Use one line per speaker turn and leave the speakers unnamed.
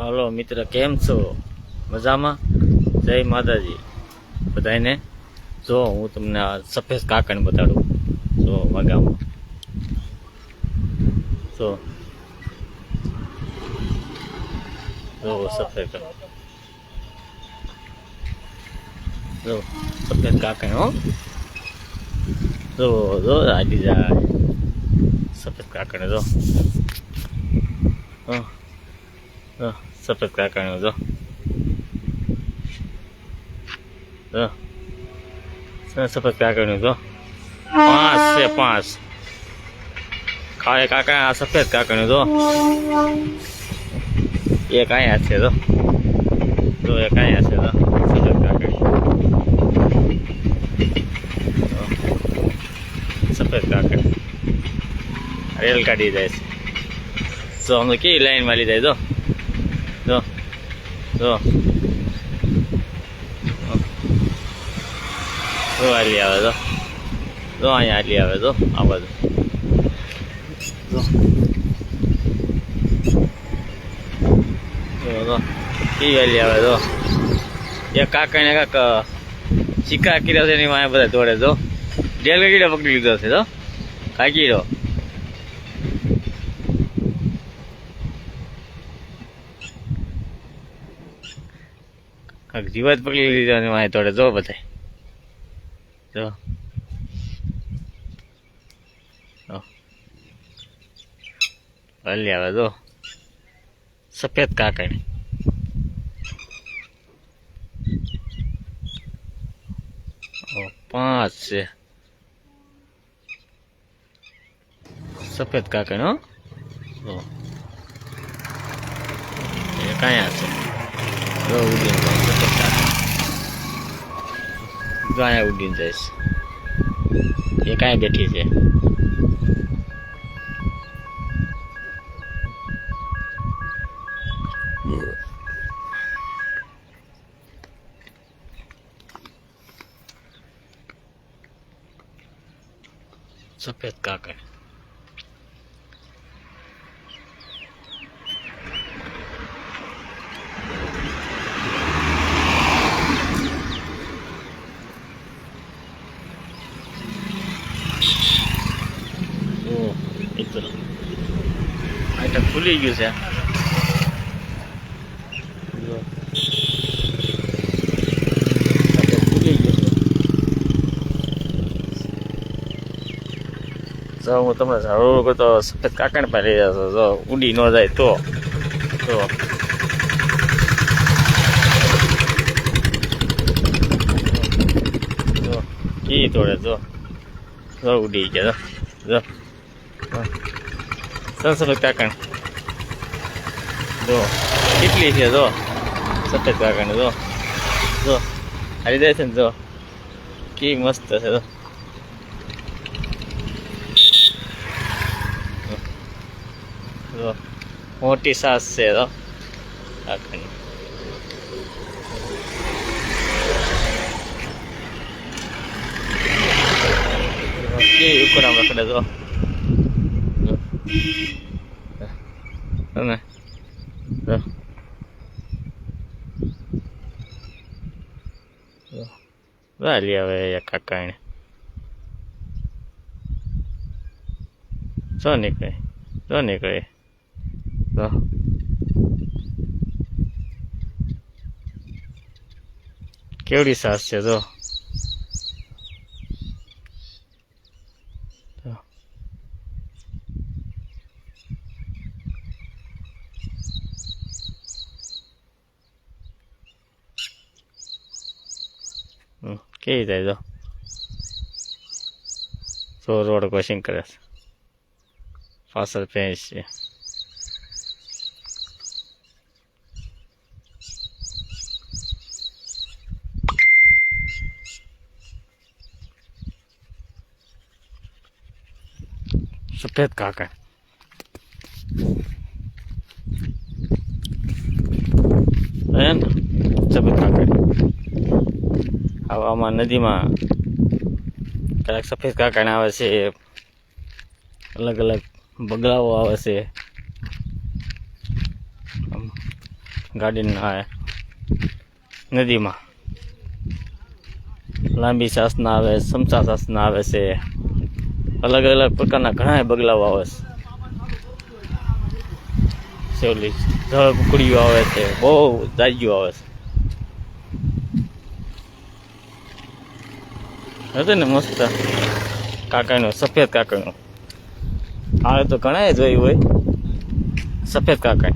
તો હાલો મિત્ર, કેમ છો? મજામાં? જય માતાજી. બધાને જો, હું તમને આ સફેદ કાકણ બતાડું. જો, વાગામાં. જો. જો, સફેદ. જો, સફેદ કાકણ, હો. જો જો આડી જાય. સફેદ કાકણ, જો. હં. જો સફેદ કાકણ જો સફેદ કાકણ જો પાંચ છે પાંચ કાળે કાકા આ સફેદ કાકણ જો એક અહીંયા છે જો જો એક અહીંયા છે જો સફેદ કાકડી સફેદ કાકણ રેલ કાઢી જાય છે જો અમે કેવી લાઈનમાં લીધા જો જો જો આટલી આવે તો. જો અહીંયા આટલી આવે તો, આ બાજુ. કેવી આટલી આવે તો. એ કાકા ને કાક શિકાર કર્યો છે એની વાંહે બધા દોડે તો ડેલ કીડો પકડી લીધો છે તો કાકીડો કાંક જીવાત પકડી લીધો અને વાંહે દોડે જો બધા જો. હલી આવે જો. સફેદ કાકડી. પાંચ છે. સફેદ કાકડી, હો. જો. એ અહીંયા ઉડીને જઈશ એ કાંઈ બેઠી છે સફેદ કાકડ મિત્ર આઈટમ ખુલી ગયું છે જો. આ તો ખુલી ગયું છે. જો, હું તમને જરૂર કરતો સફેદ કાકણ પણ લઈ જશો જો, ઉડી ન જાય તો. તો કી તોડે જો. જો, ઉડી ગયા, જો. જો. જો સફેદ કાકણ જો, કેટલી છે, જો? સફેદ કાકણ જો. જો, હારી જાય છે ને, જો. કી મસ્ત છે, જો. જો, મોટી સાસ છે તો કાકણ કે ઉકળામ રખડે તો જો. તમે જો. જો. વાલી હવે એક કાકાણે શું નીકળે શું નીકળે તો કેવડી સાસ છે તો તો. કેવી થાય જો? તો રોડ ક્રોસિંગ કરે છે. પાછળ ફેન્સ છે. સફેદ કાકણ હે ને સફેદ કાકણ આવામાં નદીમાં કદાચ સફેદ કાકણ આવે છે, અલગ અલગ બગલાઓ આવે છે. ગાર્ડનના નદીમાં લાંબી સાસના આવે સમસા સાસના આવે છે. અલગ અલગ પ્રકારના ઘણા બગલાઓ આવે છે. સેવલી જળ કુકડીઓ આવે છે, બહુ દાજીઓ આવે છે. હતું ને મસ્ત. કાકાનું સફેદ કાકાનું. આવે તો ઘણા જોયું હોય. સફેદ કાકા